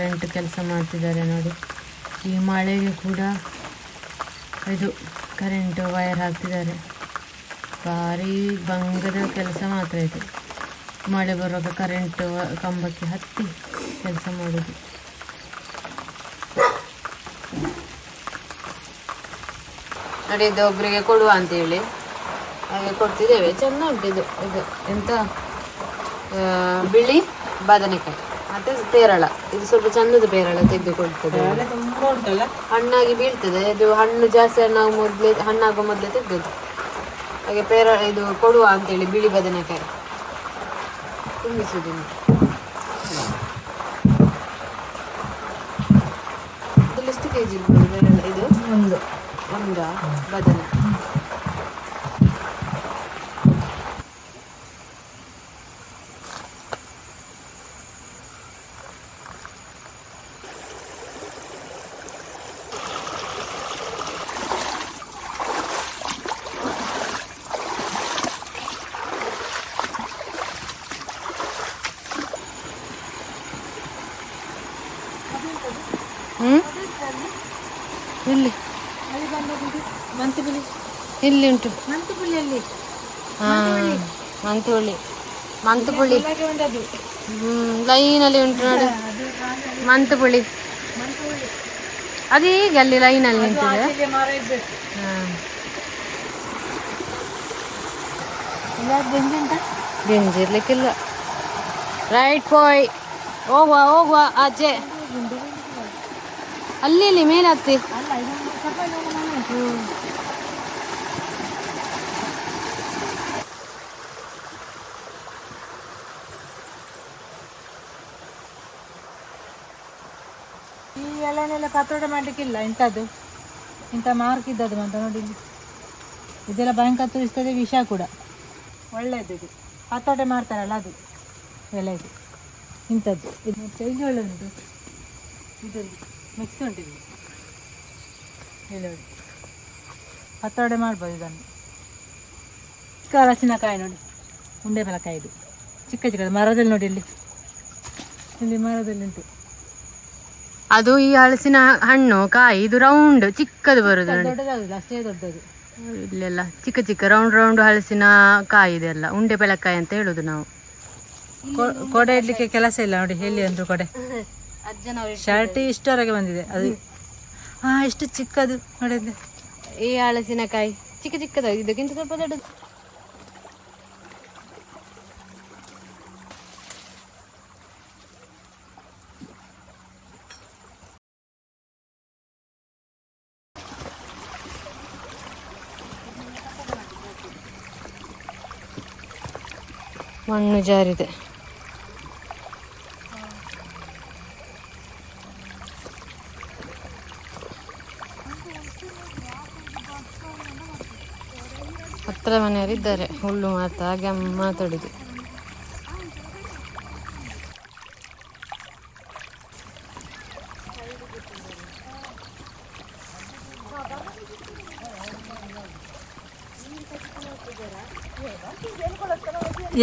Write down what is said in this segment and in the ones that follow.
Current ಕೆಲಸ ಮಾಡ್ತಿದ್ದಾರೆ ನೋಡಿ. ಈ ಮಳೆಗೆ ಕೂಡ ಇದು ಕರೆಂಟ್ ವೈರ್ ಹಾಕ್ತಿದ್ದಾರೆ. ಭಾರಿ ಭಂಗದ ಕೆಲಸ ಮಾತ್ರ ಇದು. ಮಳೆ ಬರುವಾಗ ಕರೆಂಟ್ ಕಂಬಕ್ಕೆ ಹತ್ತಿ ಕೆಲಸ ಮಾಡೋದು. ನೋಡಿ, ಇದು ಒಬ್ಬರಿಗೆ ಕೊಡುವ ಅಂತೇಳಿ ಹಾಗೆ ಕೊಡ್ತಿದ್ದೇವೆ. ಚೆಂದ ಉಂಟು ಇದು. ಇದು ಎಂತ? ಬಿಳಿ, ಬದನೆಕಾಯಿ. ಮತ್ತೆ ಪೇರಳ ಇದು ಸ್ವಲ್ಪ ಚಂದದ ಪೇರಳ ತೆಗೆದುಕೊಳ್ತದೆ. ತುಂಬ ಉಂಟಲ್ಲ? ಹಣ್ಣಾಗಿ ಬೀಳ್ತದೆ. ಇದು ಹಣ್ಣು ಜಾಸ್ತಿ ಹಣ್ಣಾಗ ಮೊದಲೇ ಹಣ್ಣಾಗೋ ಮೊದಲೇ ತೆಗೆದು ಹಾಗೆ ಪೇರಳ ಇದು ಕೊಡುವ ಅಂತೇಳಿ ಬಿಳಿ ಬದನೆಕಾಯಿ. ತುಂಬಿಸುವುದಿಲ್ಲ. ಇದು ಎಷ್ಟು ಕೆ ಜಿ ಇದು? ಒಂದು. ಒಂದ ಬದನೆ. ಇಲ್ಲಿ ಉಂಟು. ಮಂತುಳಿ ಮಂತುಪುಳಿ. ಹ್ಮ್ ಲೈನಲ್ಲಿ ಉಂಟು ನೋಡಿ. ಮಂತುಪುಳಿ. ಅದು ಈಗ ಅಲ್ಲಿ ಲೈನಲ್ಲಿ ನಿಂತಿದೆ ಬೆಂಜಿರ್ಲಿಕ್ಕಿಲ್ಲ ರೈಟ್ ಬಾಯ್ ಹೋಗುವ ಹೋಗುವ ಆಚೆ. ಅಲ್ಲಿ ಇಲ್ಲಿ ಮೇಲೆ ಹತ್ತಿ ಅಲ್ಲ ಇದೊಂದು ಸ್ವಲ್ಪ ಇದೊಂದು ಮನೆ ಉಂಟು. ಈ ಎಲೆನೆಲ್ಲ ಕತ್ತೋಟ ಮಾಡಲಿಕ್ಕಿಲ್ಲ, ಇಂಥದ್ದು. ಇಂಥ ಮಾರ್ಕ್ ಇದ್ದದ್ದು ಅಂತ ನೋಡಿ ಇದೆಲ್ಲ ಭಯಂಕರ ತೋರಿಸ್ತದೆ ವಿಷ ಕೂಡ. ಒಳ್ಳೆಯದು ಇದು. ಹತೋಟೆ ಮಾಡ್ತಾರಲ್ಲ ಅದು, ಎಲೆ ಇದು. ಇಂಥದ್ದು. ಇದು ಮತ್ತೆ ಇದು ಒಳ್ಳೆ ಉಂಟು ಇದರಲ್ಲಿ ಮಿಕ್ಸ್ ಉಂಟು ಇದು ಇಲ್ಲಿ ನೋಡಿ. ಮಾಡ್ಬೋದು ಇದನ್ನು. ಚಿಕ್ಕ ಹಲಸಿನಕಾಯಿ ನೋಡಿ. ಉಂಡೆ ಇದು. ಚಿಕ್ಕ ಚಿಕ್ಕದು, ಮರದಲ್ಲಿ ನೋಡಿ ಇಲ್ಲಿ. ಇಲ್ಲಿ ಮರದಲ್ಲಿ ಉಂಟು. ಅದು ಈ ಹಲಸಿನ ಹಣ್ಣು ಕಾಯಿ ಇದು ರೌಂಡ್ ಚಿಕ್ಕದು ಬರುದು ನೋಡಿ. ದೊಡ್ಡದಾಗುದು ಅಷ್ಟೇ ದೊಡ್ಡದು. ಇಲ್ಲೆಲ್ಲ ಚಿಕ್ಕ ಚಿಕ್ಕ ರೌಂಡ್ ರೌಂಡ್ ಹಲಸಿನ ಕಾಯಿ ಇದೆಲ್ಲ ಉಂಡೆ ಬೆಳಕಾಯಿ ಅಂತ ಹೇಳುದು ನಾವು. ಕೊಡೆ ಇಡ್ಲಿಕ್ಕೆ ಕೆಲಸ ಇಲ್ಲ ನೋಡಿ ಎಲ್ಲಿ ಅಂದ್ರು ಕೊಡೆ. ಶರ್ಟ್ ಇಷ್ಟವರೆಗೆ ಬಂದಿದೆ ಅದು. ಹಾ ಎಷ್ಟು ಚಿಕ್ಕದು ನೋಡಿದ್ದೆ ಈ ಹಲಸಿನಕಾಯಿ ಚಿಕ್ಕ ಚಿಕ್ಕದಾಗಿ ಇದಕ್ಕಿಂತ ಸ್ವಲ್ಪ ದೊಡ್ಡದು. ಮಣ್ಣು ಜಾರಿದೆ. ಹತ್ರ ಮನೆಯವರು ಇದ್ದಾರೆ. ಹುಲ್ಲು ಮಾತಾ ಹಾಗೆ ಮಾತಾಡುದು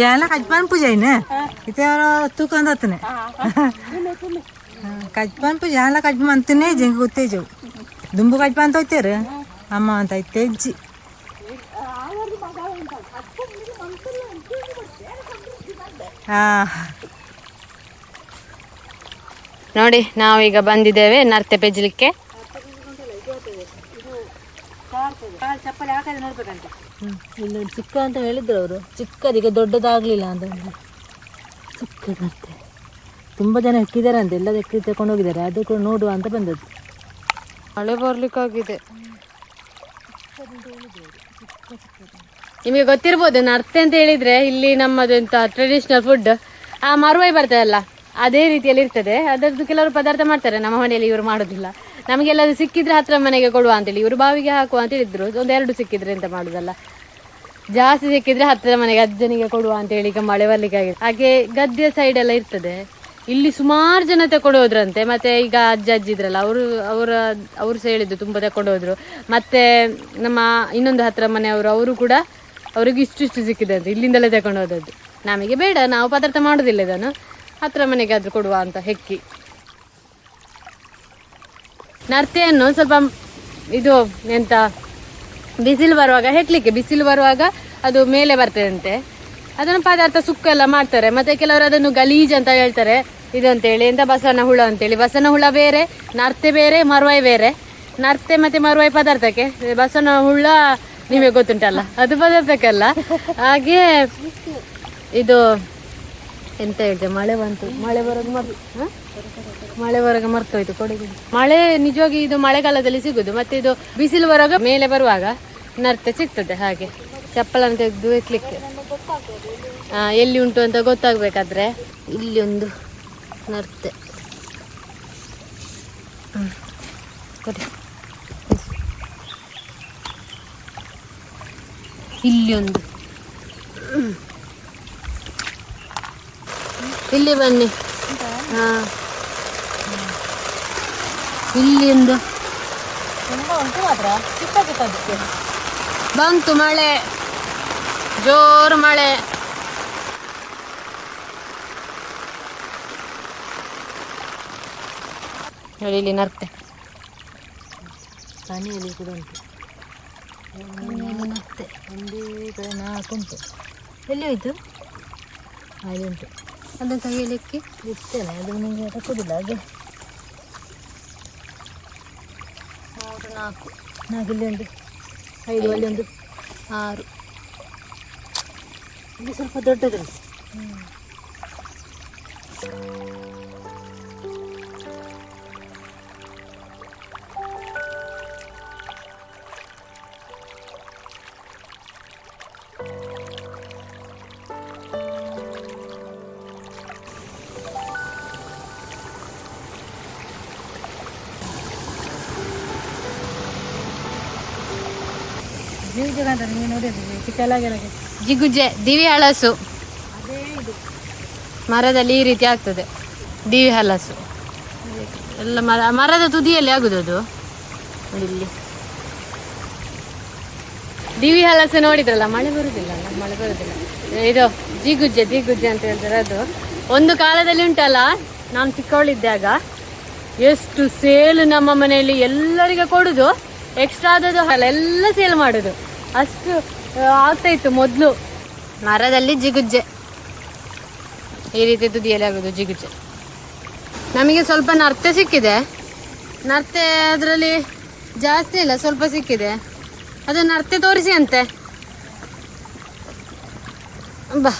ಎಲ್ಲ ಕಜ್ಪಾನ್ ಪೂಜೆ ಇನ್ನ ಇತ್ತೆ ತೂಕೊಂಡ್ ಹತ್ತನೆ. ಕಜ್ಪಾನ್ ಪೂಜೆ ಎಲ್ಲ ಕಜ್ಪ ಅಂತಾನೆ ಜಂಗ ಗೊತ್ತೇಜವು ದುಂಬು ಕಜ್ಪ ಅಂತ ಹೋಯ್ತಾರ ಅಮ್ಮ ಅಂತ ಐತೆ ಅಜ್ಜಿ ಹಾ. ನೋಡಿ ನಾವೀಗ ಬಂದಿದ್ದೇವೆ ನರ್ತೆ ಪೆಜ್ಲಿಕ್ಕೆ ಚಪ್ಪಲಿ ಹಾಕದೆ ನೋಡ್ಬೇಕಂತ. ಇಲ್ಲಿ ಚಿಕ್ಕ ಅಂತ ಹೇಳಿದ್ರು ಅವರು. ಚಿಕ್ಕದೀಗ ದೊಡ್ಡದಾಗ್ಲಿಲ್ಲ ಅಂತ. ಚಿಕ್ಕದಂತೆ. ತುಂಬ ಜನ ಎಕ್ಕಿದ್ದಾರೆ ಅಂತ ಎಲ್ಲ ಎಕ್ಕಿ ತಗೊಂಡು ಹೋಗಿದ್ದಾರೆ. ಅದು ಕೂಡ ನೋಡುವ ಅಂತ ಬಂದದ್ದು. ಮಳೆ ಬರ್ಲಿಕ್ಕಾಗಿದೆ. ನಿಮಗೆ ಗೊತ್ತಿರ್ಬೋದು ನರ್ತೆ ಅಂತ ಹೇಳಿದ್ರೆ ಇಲ್ಲಿ ನಮ್ಮದು ಎಂತ ಟ್ರೆಡಿಷನಲ್ ಫುಡ್ ಆ ಮರುವೈ ಬರ್ತದಲ್ಲ ಅದೇ ರೀತಿಯಲ್ಲಿ ಇರ್ತದೆ. ಅದರದ್ದು ಕೆಲವರು ಪದಾರ್ಥ ಮಾಡ್ತಾರೆ. ನಮ್ಮ ಮನೆಯಲ್ಲಿ ಇವರು ಮಾಡೋದಿಲ್ಲ. ನಮಗೆಲ್ಲ ಸಿಕ್ಕಿದ್ರೆ ಹತ್ರ ಮನೆಗೆ ಕೊಡುವ ಅಂತೇಳಿ. ಇವರು ಬಾವಿಗೆ ಹಾಕುವ ಅಂತ ಹೇಳಿದ್ರು. ಒಂದೆರಡು ಸಿಕ್ಕಿದ್ರೆ ಎಂತ ಮಾಡುದಲ್ಲ. ಜಾಸ್ತಿ ಸಿಕ್ಕಿದ್ರೆ ಹತ್ತಿರ ಮನೆಗೆ ಅಜ್ಜನಿಗೆ ಕೊಡುವ ಅಂತ ಹೇಳಿ ಈಗ ಮಳೆ ಬರ್ಲಿಕ್ಕೆ ಆಗಿದೆ ಹಾಗೆ ಗದ್ದೆ ಸೈಡ್ ಎಲ್ಲ ಇರ್ತದೆ. ಇಲ್ಲಿ ಸುಮಾರು ಜನ ಹೋದ್ರಂತೆ. ಮತ್ತೆ ಈಗ ಅಜ್ಜ ಅಜ್ಜಿ ಇದ್ರಲ್ಲ, ಅವರು ಅವರ, ಅವರು ಹೇಳಿದ್ದು ತುಂಬಾ ಹೋದ್ರು. ಮತ್ತೆ ನಮ್ಮ ಇನ್ನೊಂದು ಹತ್ರ ಮನೆಯವರು, ಅವರು ಕೂಡ ಅವ್ರಿಗೆ ಇಷ್ಟು ಇಷ್ಟು ಸಿಕ್ಕಿದೆ ಅಂತ ಇಲ್ಲಿಂದಲೇ ಹೋದದ್ದು. ನಮಗೆ ಬೇಡ, ನಾವು ಪದಾರ್ಥ ಮಾಡೋದಿಲ್ಲ ಇದನ್ನು. ಹತ್ರ ಮನೆಗೆ ಆದ್ರೂ ಕೊಡುವ ಅಂತ ಹೆಕ್ಕಿ. ನರ್ತೆಯನ್ನು ಸ್ವಲ್ಪ ಇದು ಎಂತ, ಬಿಸಿಲು ಬರುವಾಗ, ಹೆಕ್ಲಿಕ್ಕೆ ಬಿಸಿಲು ಬರುವಾಗ ಅದು ಮೇಲೆ ಬರ್ತದಂತೆ. ಅದನ್ನು ಪದಾರ್ಥ ಸುಕ್ಕ ಎಲ್ಲ ಮಾಡ್ತಾರೆ. ಮತ್ತೆ ಕೆಲವರು ಅದನ್ನು ಗಲೀಜ್ ಅಂತ ಹೇಳ್ತಾರೆ. ಇದು ಅಂತೇಳಿ, ಎಂತ ಬಸವನ ಹುಳ ಅಂತೇಳಿ. ಬಸವನ ಹುಳ ಬೇರೆ, ನರ್ತೆ ಬೇರೆ ಮರುವಾಯಿ ಬೇರೆ. ನರ್ತೆ ಮತ್ತೆ ಮರುವಾಯಿ ಪದಾರ್ಥಕ್ಕೆ. ಬಸವನ ಹುಳ ನಿಮಗೆ ಗೊತ್ತುಂಟಲ್ಲ, ಅದು ಪದಾರ್ಥಕ್ಕಲ್ಲ. ಹಾಗೆ ಇದು ಎಂತ ಹೇಳ್ತೇವೆ ಮಳೆ ಬಂತು, ಮಳೆ ಬರೋದು ಮರ್ ಮಳೆ ಬರುವಾಗ ಮರ್ತೋಯ್ತು ಕೊಡಗು ಮಳೆ, ನಿಜವಾಗಿ ಇದು ಮಳೆಗಾಲದಲ್ಲಿ ಸಿಗುದು, ಮತ್ತೆ ಇದು ಬಿಸಿಲು ಬರುವಾಗ ಮೇಲೆ ಬರುವಾಗ ನರ್ತೆ ಸಿಗ್ತದೆ ಹಾಗೆ. ಚಪ್ಪಲನ್ನು ತೆಗೆದು ಇಟ್ಲಿಕ್ಕೆ ಎಲ್ಲಿ ಉಂಟು ಅಂತ ಗೊತ್ತಾಗ್ಬೇಕಾದ್ರೆ ಇಲ್ಲಿ ಒಂದು ನರ್ತೆ. ಇಲ್ಲಿ ಒಂದು. ಇಲ್ಲಿ ಬನ್ನಿ. ಹಾ ಇಲ್ಲಿ ಒಂದು ತುಂಬ ಉಂಟು ಮಾತ್ರ. ಚಿಕ್ಕ ಚಿಕ್ಕದಕ್ಕೆ ಬಂತು ಮಳೆ. ಜೋರು ಮಳೆ. ನೋಡಿ ಇಲ್ಲಿ ನರ್ತೆ. ಮನೆಯಲ್ಲಿ ಕೂಡ ಉಂಟು. ನರ್ತೆ. ಒಂದೇ ಕಡೆ ನಾಲ್ಕು ಉಂಟು. ಎಲ್ಲಿ ಹೋಯ್ತು? ಅಲ್ಲಿ ಉಂಟು. ಅದನ್ನು ತೆಗೆಯಲಿಕ್ಕೆ? ಇರ್ತೇನೆ ಅದು ನಿಮಗೆ ತಕ್ಕೋದಿಲ್ಲ ಹಾಗೆ ಮೂರು ನಾಲ್ಕು. ನಾಲ್ಕು ಇಲ್ಲಿ ಉಂಟು ಐದು ಅಲ್ಲಿ ಒಂದು ಆರು. ಇಲ್ಲಿ ಸ್ವಲ್ಪ ದೊಡ್ಡದು. ಜೀವ ಜಿಗುಜೆ ದಿವಿ ಇದು. ಮರದಲ್ಲಿ ಈ ರೀತಿ ಆಗ್ತದೆ ದಿವಿ ಹಲಸು. ಎಲ್ಲ ಮರ ಮರದ ತುದಿಯಲ್ಲಿ ಆಗುದು ಅದು. ಇಲ್ಲಿ. ದಿವಿ ಹಲಸು ನೋಡಿದ್ರಲ್ಲ ಮಳೆ ಬರುದಿಲ್ಲ ಮಳೆ ಬರುದಿಲ್ಲ. ಇದು ಜಿಗುಜ್ಜೆ ಜಿಗುಜ್ಜೆ ಅಂತ ಹೇಳ್ತಾರೆ ಅದು. ಒಂದು ಕಾಲದಲ್ಲಿ ಉಂಟಲ್ಲ ನಾನು ಚಿಕ್ಕವಳಿದ್ದಾಗ ಎಷ್ಟು ಸೇಲು ನಮ್ಮ ಮನೆಯಲ್ಲಿ ಎಲ್ಲರಿಗೆ ಕೊಡುದು ಎಕ್ಸ್ಟ್ರಾ ಆದದ್ದು ಅಲ್ಲ ಎಲ್ಲ ಸೇಲ್ ಮಾಡುದು. ಅಷ್ಟು ಆಗ್ತಾ ಇತ್ತು ಮೊದಲು. ಮರದಲ್ಲಿ ಜಿಗುಜ್ಜೆ. ಈ ರೀತಿ ತುದಿಯಲ್ಲಿ ಆಗೋದು ಜಿಗುಜ್ಜೆ. ನಮಗೆ ಸ್ವಲ್ಪ ನರ್ತೆ ಸಿಕ್ಕಿದೆ. ನರ್ತೆ ಅದರಲ್ಲಿ ಜಾಸ್ತಿ ಇಲ್ಲ, ಸ್ವಲ್ಪ ಸಿಕ್ಕಿದೆ. ಅದು ನರ್ತೆ ತೋರಿಸಿ ಅಂತೆ. ಬಾ.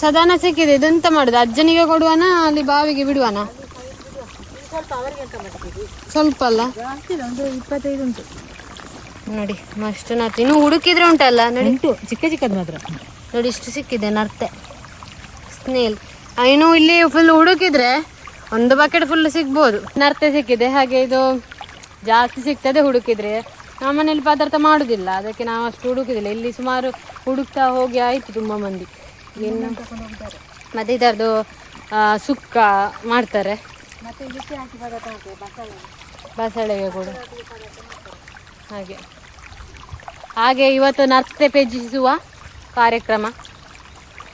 ಸದಾನ ಸಿಕ್ಕಿದೆ, ಇದೆಂತ ಮಾಡುದು? ಅಜ್ಜನಿಗೆ ಕೊಡುವನ, ಅಲ್ಲಿ ಬಾವಿಗೆ ಬಿಡುವನ? ಸ್ವಲ್ಪ ಅವರಿಗೆ ಸ್ವಲ್ಪ ಅಲ್ಲ ಒಂದು ಇಪ್ಪತ್ತೈದು ಉಂಟು. ನೋಡಿ ಅಷ್ಟು ನರ್ತೆ ಇನ್ನು ಹುಡುಕಿದ್ರೆ ಉಂಟಲ್ಲ ನೋಡಿ. ಉಂಟು ಚಿಕ್ಕ ಚಿಕ್ಕದು ಮಾತ್ರ. ನೋಡಿ ಇಷ್ಟು ಸಿಕ್ಕಿದೆ ನರ್ತೆ. ಸ್ನೇಲ್ ಇನ್ನು ಇಲ್ಲಿ ಫುಲ್ ಹುಡುಕಿದ್ರೆ ಒಂದು ಬಕೆಟ್ ಫುಲ್ ಸಿಗ್ಬೋದು. ನರ್ತೆ ಸಿಕ್ಕಿದೆ ಹಾಗೆ ಇದು ಜಾಸ್ತಿ ಸಿಗ್ತದೆ ಹುಡುಕಿದ್ರೆ. ನಮ್ಮ ಮನೇಲಿ ಪದಾರ್ಥ ಮಾಡುದಿಲ್ಲ ಅದಕ್ಕೆ ನಾವು ಅಷ್ಟು ಹುಡುಕಿದಿಲ್ಲ. ಇಲ್ಲಿ ಸುಮಾರು ಹುಡುಕ್ತಾ ಹೋಗಿ ಆಯ್ತು ತುಂಬಾ ಮಂದಿ. ಇನ್ನು ಮತ್ತೆ ಇದರದು ಸುಕ್ಕ ಮಾಡ್ತಾರೆ. ಬಸಳೆಗೆ ಕೂಡ. ಹಾಗೆ. ಹಾಗೆ ಇವತ್ತು ನರ್ತೆ ಪೆಜಿಸುವ ಕಾರ್ಯಕ್ರಮ.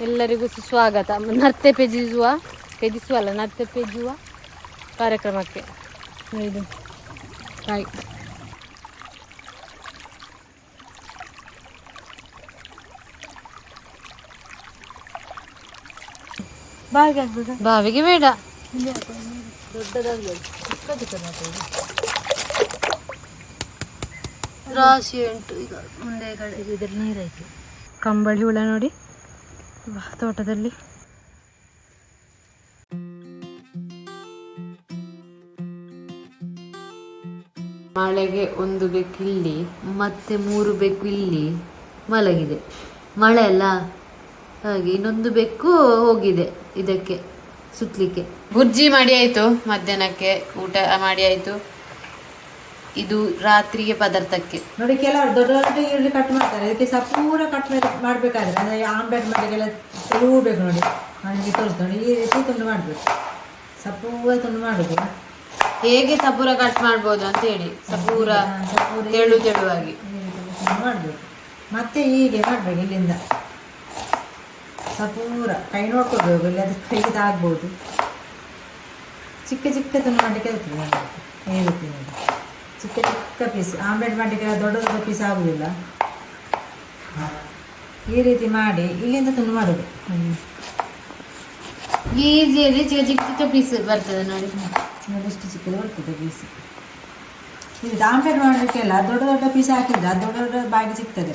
ಎಲ್ಲರಿಗೂ ಸುಸ್ವಾಗತ. ನರ್ತೆ ಪೆಜಿಸುವ ಪೇಜಿಸುವ ಅಲ್ಲ ನರ್ತೆ ಪೆಜುವ ಕಾರ್ಯಕ್ರಮಕ್ಕೆ. ಇದು. ಕಾಯಿ ಬಾವಿಗೆ ಬೇಡ. ದೊಡ್ಡದಾಗಲಿ ಚಿಕ್ಕ ಚಿಕ್ಕದು ಮಾತ್ರ ಇದು. ರಾಶಿ ಉಂಟು ಈಗ ಮುಂದೆ ಕಡೆ. ಇದು ಇದ್ರಲ್ಲಿ ನೀರಾಯ್ತು. ಕಂಬಳಿ ಹುಳ ನೋಡಿ. ವಾ, ತೋಟದಲ್ಲಿ. ಮಳೆಗೆ ಒಂದು ಬೆಕ್ಕು ಇಲ್ಲಿ ಮತ್ತೆ ಮೂರು ಬೆಕ್ಕು ಇಲ್ಲಿ ಮಲಗಿದೆ. ಮಳೆ ಅಲ್ಲ ಹಾಗೆ ಇನ್ನೊಂದು ಬೆಕ್ಕು ಹೋಗಿದೆ ಇದಕ್ಕೆ ಸುತ್ತಲಿಕ್ಕೆ ಗುರ್ಜಿ ಮಾಡಿ ಆಯ್ತು ಮಧ್ಯಾಹ್ನಕ್ಕೆ ಊಟ ಮಾಡಿ ಆಯ್ತು. ಇದು ರಾತ್ರಿಗೆ ಪದಾರ್ಥಕ್ಕೆ. ನೋಡಿ ಕೆಲವರು ದೊಡ್ಡ ದೊಡ್ಡ ಈರುಳ್ಳಿ ಕಟ್ ಮಾಡ್ತಾರೆ. ಅದಕ್ಕೆ ಸಪೂರ ಪೂರ ಕಟ್ ಮಾಡಬೇಕಾದ್ರೆ ಅಂದರೆ ಆಮ್ಲೆಟ್ ಮಾಡಿಗೆಲ್ಲ ತೆಳುವು ಬೇಕು ನೋಡಿ. ನನಗೆ ತೋರಿಸ್ತು ನೋಡಿ ಈ ರೀತಿ ತುಂಡು ಮಾಡಬೇಕು. ಸಪೂರ ತುಂಡು ಮಾಡೋದು ಹೇಗೆ ಸಪೂರ ಕಟ್ ಮಾಡ್ಬೋದು ಅಂತ ಹೇಳಿ ಸಪೂರ ತೆಳು ತೆಳುವಾಗಿ. ಮಾಡಬೇಕು. ಮತ್ತೆ ಹೀಗೆ ಮಾಡಬೇಕು ಇಲ್ಲಿಂದ. ಸಪೂರ ಕೈ ನೋಡ್ಕೊಳ್ಬೇಕು ಇಲ್ಲಿ ಅದು ಕೈಗೆ ಆಗ್ಬೋದು ಚಿಕ್ಕ ಚಿಕ್ಕ ತುಂಡು ಮಾಡಲಿಕ್ಕೆ ಆಗ್ತದೆ. ಈ ರೀತಿ ನೋಡಿ. ಚಿಕ್ಕ ಚಿಕ್ಕ ಪೀಸ್ ಆಮ್ಲೆಟ್ ಮಾಡಲಿಕ್ಕೆ ದೊಡ್ಡ ದೊಡ್ಡ ಪೀಸ್ ಆಗುದಿಲ್ಲ. ಈ ರೀತಿ ಮಾಡಿ ಇಲ್ಲಿಂದ ತುಂಬ ಮಾಡೋದು. ಈಸಿಯಲ್ಲಿ ಚಿಕ್ಕ ಚಿಕ್ಕ ಚಿಕ್ಕ ಪೀಸ್ ಬರ್ತದೆ ನೋಡಿ. ನೋಡಿ ಚಿಕ್ಕ ಚಿಕ್ಕದು ಬರ್ತದೆ ಪೀಸ್ ಇದು ಆಮ್ಲೆಟ್ ಮಾಡಲಿಕ್ಕೆಲ್ಲ ದೊಡ್ಡ ದೊಡ್ಡ ಪೀಸ್ ಹಾಕಿದ್ರೆ ಅದು ದೊಡ್ಡ ದೊಡ್ಡ ಬಾಗಿ ಸಿಗ್ತದೆ.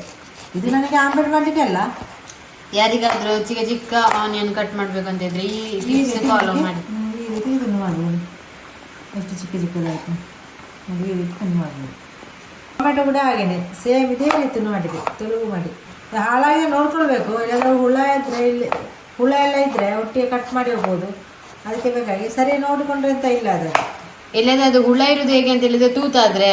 ಇದು ನನಗೆ ಆಮ್ಲೆಟ್ ಮಾಡಲಿಕ್ಕೆಲ್ಲ? ಯಾರಿಗಾದರೂ ಚಿಕ್ಕ ಚಿಕ್ಕ ಆನಿಯನ್ ಕಟ್ ಮಾಡಬೇಕಂತಿದ್ರೆ ಈ ಫಾಲೋ ಮಾಡಿ. ಈ ರೀತಿ ಇದನ್ನು ಮಾಡ್ಬೋದು ಎಷ್ಟು ಚಿಕ್ಕ ಚಿಕ್ಕದಾಯ್ತು. ರೀತಿ ತುಂಡು ಟೊಮೆಟೊ ಕೂಡ ಹಾಗೆಯೇ ಸೇಮ್ ಇದೇ ರೀತಿ ಮಾಡಿದೆ ತೆಲುಗು ಮಾಡಿ. ಹಾಳಾಗಿ ನೋಡ್ಕೊಳ್ಬೇಕು ಎಲ್ಲ ಹುಳ ಇದ್ದರೆ ಇಲ್ಲಿ ಹುಳ ಎಲ್ಲ ಇದ್ದರೆ ಒಟ್ಟಿಗೆ ಕಟ್ ಮಾಡಿ ಹೋಗ್ಬೋದು. ಅದಕ್ಕೆ ಬೇಕಾಗಿ ಸರಿ ನೋಡಿಕೊಂಡ್ರೆ ಅಂತ ಇಲ್ಲ ಅದು ಎಲ್ಲಾದ್ರೂ ಅದು ಹುಳ ಇರುದು ಹೇಗೆ ಅಂತ ಹೇಳಿದ್ರೆ ತೂತಾದ್ರೆ.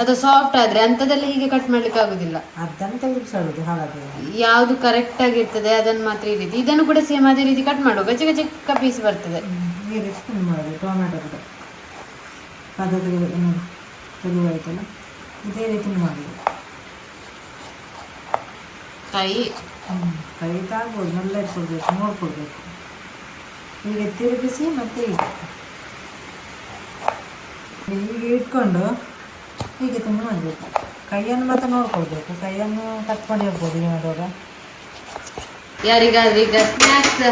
ಅದು ಸಾಫ್ಟ್ ಆದ್ರೆ ಅಂತದೆಲ್ಲ ಹೀಗೆ ಕಟ್ ಮಾಡ್ಲಿಕ್ಕೆ ಆಗುದಿಲ್ಲ. ಅದನ್ನು ತೆಗೆದುಕೊಳ್ಳೋದು ಹಾಗಾಗಿ ಯಾವುದು ಕರೆಕ್ಟ್ ಆಗಿರ್ತದೆ ಅದನ್ನು ಮಾತ್ರ ಈ ರೀತಿ. ಇದನ್ನು ಕೂಡ ಸೇಮ್ ಅದೇ ರೀತಿ ಕಟ್ ಮಾಡುವ ಗಜ ಚಿಕ್ಕ ಪೀಸ್ ಬರ್ತದೆ. ಈ ರೀತಿ ಮಾಡೋದು ಟೊಮೆಟೊ ಕೂಡ. ಪದ ತೆಗೆದು ಆಯ್ತಲ್ಲ ಇದೇ ರೀತಿ ಮಾಡಿ. ಕೈ. ಕೈ ತಾಗ್ಬೋದು ಮೆಲ್ಲ ಇಟ್ಕೊಳ್ಬೇಕು ನೋಡ್ಕೊಳ್ಬೇಕು ಹೀಗೆ ತಿರುಗಿಸಿ ಮತ್ತೆ ಹೀಗೆ ಹೀಗೆ ಇಟ್ಕೊಂಡು ಹೀಗೆ ತುಂಬ ಮಾಡಬೇಕು. ಕೈಯನ್ನು ಮತ್ತೆ ನೋಡ್ಕೊಳ್ಬೇಕು. ಕೈಯನ್ನು ಕಟ್ ಮಾಡಿ ಹೋಗ್ಬೋದು ಹೀಗೆ ಮಾಡುವಾಗ ಯಾರಿಗಾದ್ರೂ ಈಗ ಸ್ನ್ಯಾಕ್ಸ್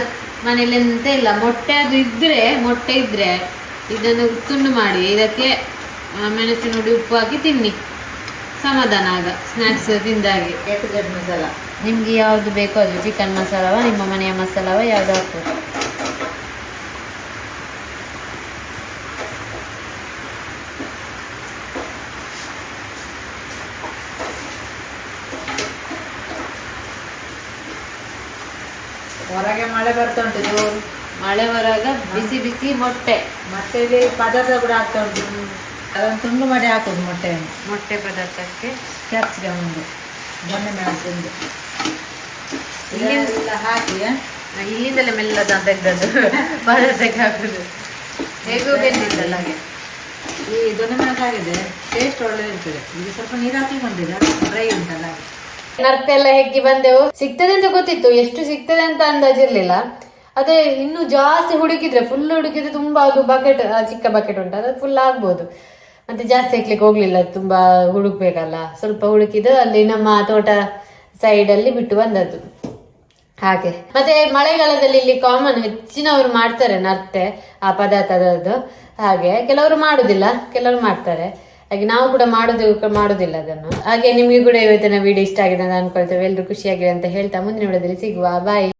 ಮನೇಲಿ ಎಂತ ಇಲ್ಲ. ಮೊಟ್ಟೆ ಅದು ಇದ್ರೆ ಮೊಟ್ಟೆ ಇದ್ರೆ ಇದನ್ನು ತುಂಡು ಮಾಡಿ ಇದಕ್ಕೆ ಮೆಣಸಿನ ಹುಡಿ ಉಪ್ಪು ಹಾಕಿ ತಿನ್ನಿ. ಸಮಾಧಾನ ಆಗ ಸ್ನ್ಯಾಕ್ಸ್ ತಿಂದಾಗೆ. ಜಡ್ ಮಸಾಲ ನಿಮ್ಗೆ ಯಾವ್ದು ಬೇಕೋ ಅದು ಚಿಕನ್ ಮಸಾಲವ ನಿಮ್ಮ ಮನೆಯ ಮಸಾಲವ ಯಾವ್ದು ಹಾಕ್ಬೋದು ಹೊರಗೆ ಮಳೆ ಬರ್ತಾ ಉಂಟು ಮಳೆ ಬರುವಾಗ ಬಿಸಿ ಬಿಸಿ ಮೊಟ್ಟೆ. ಮತ್ತೆ ಪದಾರ್ಥ ಕೂಡ ಆಗ್ತಾ ಉಂಟು ಅದನ್ನು ತುಂಡು ಮಾಡಿ ಹಾಕೋದು ಮೊಟ್ಟೆಯನ್ನು. ಮೊಟ್ಟೆ ಪದಾರ್ಥಕ್ಕೆ ಕ್ಯಾಪ್ಸಿಕಮ್ ಒಂದು. ದೊಣ್ಣೆ ಮೆಣಸು ಇಲ್ಲಿ- ಹಾಕಿ ಇಲ್ಲಿಂದಲೇ ಮೆಲ್ಲದ ತೆಗ್ದದ್ದು ಪದಾರ್ಥಕ್ಕೆ ಹಾಕುದು. ಹೇಗೂ ಬೆಂದಿದ್ದಲ್ಲ ಹಾಗೆ. ಈ ದೊಣ್ಣೆ ಟೇಸ್ಟ್ ಒಳ್ಳೆ ಇರ್ತದೆ. ಈಗ ಸ್ವಲ್ಪ ನೀರು ಹಾಕಿಕೊಂಡಿದೆ ಡ್ರೈ ಉಂಟಲ್ಲ ಹಾಗೆ. ನರ್ತೆಲ್ಲ ಹೆಕ್ಕಿ ಬಂದೆವು. ಸಿಗ್ತದೆ ಅಂತ ಗೊತ್ತಿತ್ತು. ಎಷ್ಟು ಸಿಗ್ತದೆ ಅಂತ ಅಂದಾಜಿರ್ಲಿಲ್ಲ ಅದೇ ಇನ್ನು ಜಾಸ್ತಿ ಹುಡುಕಿದ್ರೆ ಫುಲ್ ಹುಡುಕಿದ್ರೆ ತುಂಬಾ ಅದು ಬಕೆಟ್ ಚಿಕ್ಕ ಬಕೆಟ್ ಉಂಟು. ಅದು ಫುಲ್ ಆಗ್ಬೋದು. ಮತ್ತೆ ಜಾಸ್ತಿ ಹೆಕ್ಲಿಕ್ಕೆ ಹೋಗ್ಲಿಲ್ಲ, ತುಂಬಾ ಹುಡುಕ್ಬೇಕಲ್ಲ. ಸ್ವಲ್ಪ ಹುಡುಕಿದ್ದು ಅಲ್ಲಿ ನಮ್ಮ ತೋಟ ಸೈಡ್ ಅಲ್ಲಿ ಬಿಟ್ಟು ಬಂದದ್ದು. ಹಾಗೆ. ಮತ್ತೆ ಮಳೆಗಾಲದಲ್ಲಿ ಇಲ್ಲಿ ಕಾಮನ್ ಹೆಚ್ಚಿನವರು ಮಾಡ್ತಾರೆ ನರ್ತೆ ಆ ಪದಾರ್ಥದದ್ದು ಹಾಗೆ, ಕೆಲವರು ಮಾಡುದಿಲ್ಲ, ಕೆಲವರು ಮಾಡ್ತಾರೆ. ಹಾಗೆ ನಾವು ಕೂಡ ಮಾಡುದು, ಮಾಡುದಿಲ್ಲ ಅದನ್ನು. ಹಾಗೆ ನಿಮಗೆ ಕೂಡ ಇವತ್ತಿನ ವಿಡಿಯೋ ಇಷ್ಟ ಆಗಿದೆ ಅಂತ ಅನ್ಕೊಳ್ತೇವೆ. ಎಲ್ಲರೂ ಖುಷಿಯಾಗಿದೆ ಅಂತ ಹೇಳ್ತಾ ಮುಂದಿನ ವಿಡಿಯೋದಲ್ಲಿ ಸಿಗುವ. ಬಾಯ್